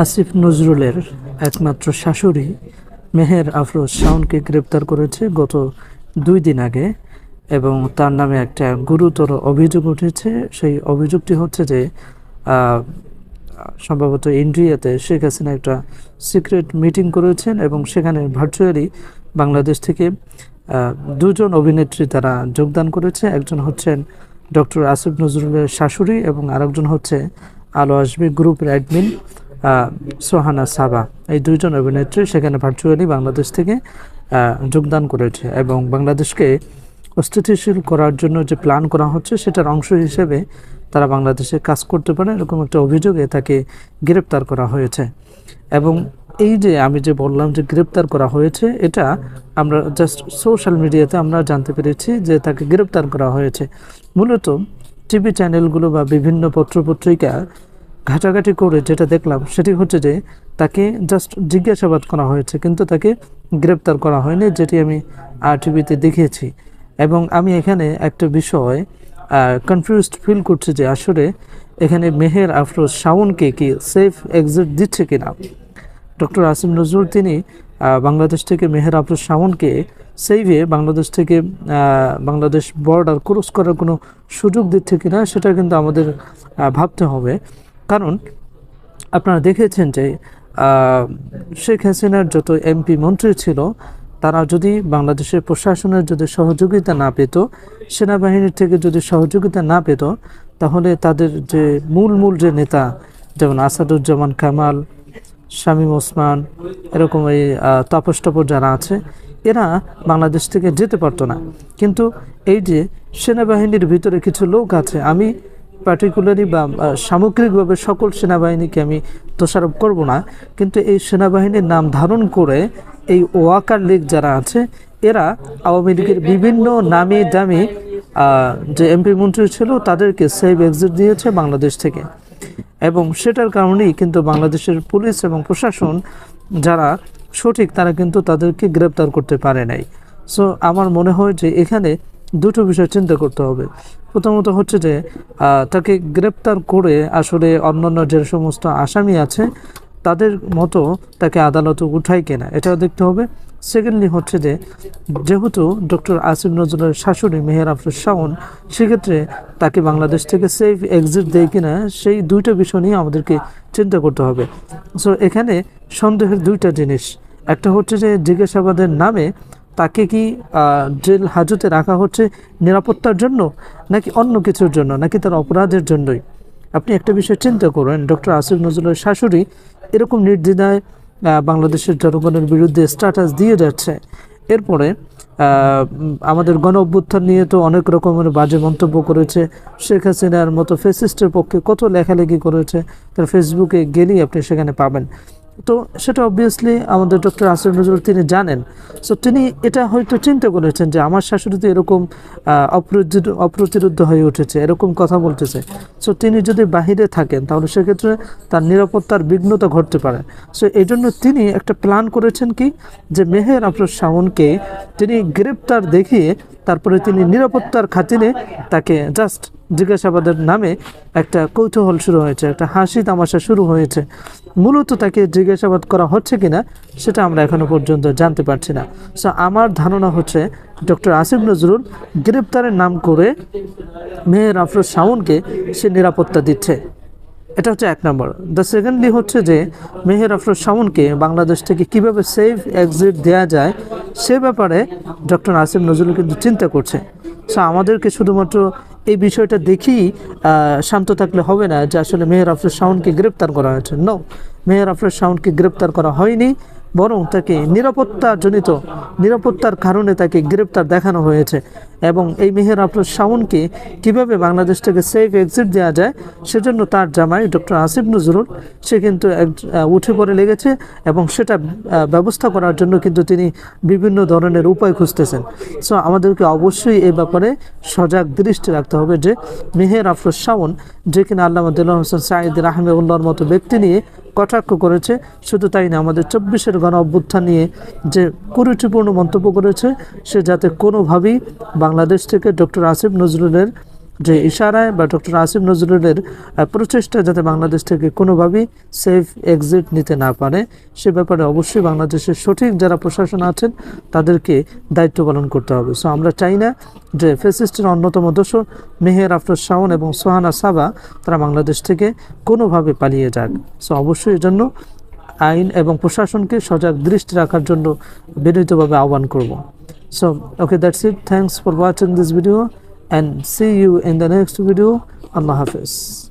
আসিফ নজরুলের একমাত্র শাশুড়ি মেহের আফরোজ শাওনকে গ্রেপ্তার করেছে গত দুই দিন আগে এবং তার নামে একটা গুরুতর অভিযোগ উঠেছে। সেই অভিযোগটি হচ্ছে যে সম্ভবত ইন্ডিয়াতে শেখ হাসিনা একটা সিক্রেট মিটিং করেছেন এবং সেখানে ভার্চুয়ালি বাংলাদেশ থেকে দুজন অভিনেত্রী তারা যোগদান করেছে। একজন হচ্ছেন ডক্টর আসিফ নজরুলের শাশুড়ি এবং আরেকজন হচ্ছে আলো আসবি গ্রুপের অ্যাডমিন। সোহানা সাবা। এই দুইজন অভিনেত্রী সেখানে ভার্চুয়ালি বাংলাদেশ থেকে যোগদান করেছে এবং বাংলাদেশকে অস্থিতিশীল করার জন্য যে প্ল্যান করা হচ্ছে সেটার অংশ হিসেবে তারা বাংলাদেশে কাজ করতে পারে এরকম একটা অভিযোগে তাকে গ্রেপ্তার করা হয়েছে। এবং এই যে আমি যে বললাম যে গ্রেপ্তার করা হয়েছে, এটা আমরা জাস্ট সোশ্যাল মিডিয়াতে আমরা জানতে পেরেছি যে তাকে গ্রেপ্তার করা হয়েছে। মূলত টিভি চ্যানেলগুলো বা বিভিন্ন পত্রপত্রিকা ঘাটাঘাটি করে যেটা দেখলাম, সেটি হচ্ছে যে তাকে জাস্ট জিজ্ঞাসাবাদ করা হয়েছে, কিন্তু তাকে গ্রেপ্তার করা হয়নি, যেটি আমি আর টিভিতে দেখিয়েছি। এবং আমি এখানে একটা বিষয় কনফিউজড ফিল করছি যে আসলে এখানে মেহের আফরোজ শাওনকে কি সেফ এক্সিট দিচ্ছে কিনা? ডক্টর আসিম নজরুল, তিনি বাংলাদেশ থেকে মেহের আফরোজ শাওনকে সেইভে বাংলাদেশ থেকে বাংলাদেশ বর্ডার ক্রস করার কোনো সুযোগ দিচ্ছে কিনা, সেটা কিন্তু আমাদের ভাবতে হবে। কারণ আপনারা দেখেছেন যে শেখ হাসিনার যত এমপি মন্ত্রী ছিল, তারা যদি বাংলাদেশের প্রশাসনের যদি সহযোগিতা না পেত, সেনাবাহিনীর থেকে যদি সহযোগিতা না পেত, তাহলে তাদের যে মূল মূল যে নেতা, যেমন আসাদুজ্জামান কামাল, শামীম ওসমান, এরকম এই তাপস টাপস যারা আছে, এরা বাংলাদেশ থেকে যেতে পারতো না। কিন্তু এই যে সেনাবাহিনীর ভিতরে কিছু লোক আছে, আমি পার্টিকুলারলি বা সামগ্রিকভাবে সকল সেনাবাহিনীকে আমি দোষারোপ করব না, কিন্তু এই সেনাবাহিনীর নাম ধারণ করে এই ওয়াকার লীগ যারা আছে, এরা আওয়ামী লীগের বিভিন্ন নামি দামি যে এমপি মন্ত্রী ছিল তাদেরকে সেভ এক্সিট দিয়েছে বাংলাদেশ থেকে। এবং সেটার কারণেই কিন্তু বাংলাদেশের পুলিশ এবং প্রশাসন যারা সঠিক তারা কিন্তু তাদেরকে গ্রেপ্তার করতে পারে নাই। সো আমার মনে হয় যে এখানে দুটো বিষয় চিন্তা করতে হবে। প্রথমত হচ্ছে যে তাকে গ্রেপ্তার করে আসলে অন্যান্য যে সমস্ত আসামি আছে, তাদের মতো তাকে আদালতে উঠায় কেনা, এটাও দেখতে হবে। সেকেন্ডলি হচ্ছে যে, যেহেতু ডক্টর আসিফ নজরুলের শাশুড়ি মেহের আফরোজ শাওন, সেক্ষেত্রে তাকে বাংলাদেশ থেকে সেফ এক্সিট দেয় কিনা, সেই দুইটা বিষয় নিয়ে আমাদেরকে চিন্তা করতে হবে। সো এখানে সন্দেহের দুইটা জিনিস। একটা হচ্ছে যে, জিজ্ঞাসাবাদের নামে তাকে কি জেল হাজতে রাখা হচ্ছে নিরাপত্তার জন্য, নাকি অন্য কিছুর জন্য, নাকি তার অপরাধের জন্যই? আপনি একটা বিষয় চিন্তা করেন, ডক্টর আসিফ নজরুলের শাশুড়ি এরকম নির্দ্বিধায় বাংলাদেশের জনগণের বিরুদ্ধে স্ট্যাটাস দিয়ে যাচ্ছে। এরপরে আমাদের গণ অভ্যুত্থান নিয়ে তো অনেক রকমের বাজে মন্তব্য করেছে। শেখ হাসিনার মতো ফেসিস্টের পক্ষে কত লেখালেখি করেছে, তার ফেসবুকে গেলেই আপনি সেখানে পাবেন। তো সেটা অবভিয়াসলি আমাদের ডক্টর আসিফ নজরুল তিনি জানেন। সো তিনি এটা হয়তো চিন্তা করেছেন যে আমার শাশুড়ি তো এরকম অপ্রতিরোধ হয়ে উঠেছে, এরকম কথা বলতেছে। সো তিনি যদি বাহিরে থাকেন তাহলে সেক্ষেত্রে তার নিরাপত্তার বিঘ্নতা ঘটতে পারে। সো এই জন্য তিনি একটা প্ল্যান করেছেন কি যে মেহের আফরোজ শাওনকে তিনি গ্রেপ্তার দেখিয়ে তারপরে তিনি নিরাপত্তার খাতিরে তাকে জাস্ট জিজ্ঞাসাবাদের নামে একটা কৌতূহল শুরু হয়েছে, একটা হাসি তামাশা শুরু হয়েছে। মূলত তাকে জিজ্ঞাসাবাদ করা হচ্ছে কিনা, সেটা আমরা এখনও পর্যন্ত জানতে পারছি না। সো আমার ধারণা হচ্ছে ডক্টর আসিফ নজরুল গ্রেপ্তারের নাম করে মেহের আফরোজ শাওনকে সে নিরাপত্তা দিচ্ছে। এটা হচ্ছে এক নম্বর। দ্য সেকেন্ডলি হচ্ছে যে মেহের আফরোজ শাওনকে বাংলাদেশ থেকে কীভাবে সেফ এক্সিট দেওয়া যায়, সে ব্যাপারে ডক্টর আসিফ নজরুল কিন্তু চিন্তা করছে। সো আমাদেরকে শুধুমাত্র এই বিষয়টা দেখি শান্ত থাকলে হবে না যে আসলে মেহের আফরুজ শাওনকে গ্রেপ্তার করা হয়েছে। ন মেহের আফরুজ শাওনকে গ্রেপ্তার করা হয়নি। বরং তাকে নিরাপত্তাজনিত, নিরাপত্তার কারণে তাকে গ্রেপ্তার দেখানো হয়েছে। এবং এই মেহের আফরোজ শাওনকে কীভাবে বাংলাদেশ থেকে সেফ এক্সিট দেওয়া যায়, সেজন্য তার জামাই ডক্টর আসিফ নজরুল, সে কিন্তু এক- উঠে পড়ে লেগেছে এবং সেটা ব্যবস্থা করার জন্য কিন্তু তিনি বিভিন্ন ধরনের উপায় খুঁজতেছেন। সো আমাদেরকে অবশ্যই এ ব্যাপারে সজাগ দৃষ্টি রাখতে হবে যে মেহের আফরোজ শাওন যে কিনা আল্লাহ দিল্লাহ হোসেন সাঈদ রাহমেউল্লাহর মতো ব্যক্তি নিয়ে কটাক্ষ করেছে, শুধু তাই না, আমাদের চব্বিশের গণ অভ্যুত্থান নিয়ে যে কুরুচিপূর্ণ মন্তব্য করেছে, সে যাতে কোনোভাবেই বাংলাদেশ থেকে ডক্টর আসিফ নজরুলের যে ইশারায় বা ডক্টর আসিফ নজরুলের প্রচেষ্টা যাতে বাংলাদেশ থেকে কোনোভাবেই সেফ এক্সিট নিতে না পারে, সে ব্যাপারে অবশ্যই বাংলাদেশের সঠিক যারা প্রশাসন আছেন, তাদেরকে দায়িত্ব পালন করতে হবে। সো আমরা চাই না যে ফেসিস্টের অন্যতম দোষর মেহের আফরোজ শাওন এবং সোহানা সাবা তারা বাংলাদেশ থেকে কোনোভাবে পালিয়ে যাক। সো অবশ্যই এজন্য আইন এবং প্রশাসনকে সজাগ দৃষ্টি রাখার জন্য বিনীতভাবে আহ্বান করব। So okay that's it thanks for watching this video and see you in the next video. Allah Hafiz.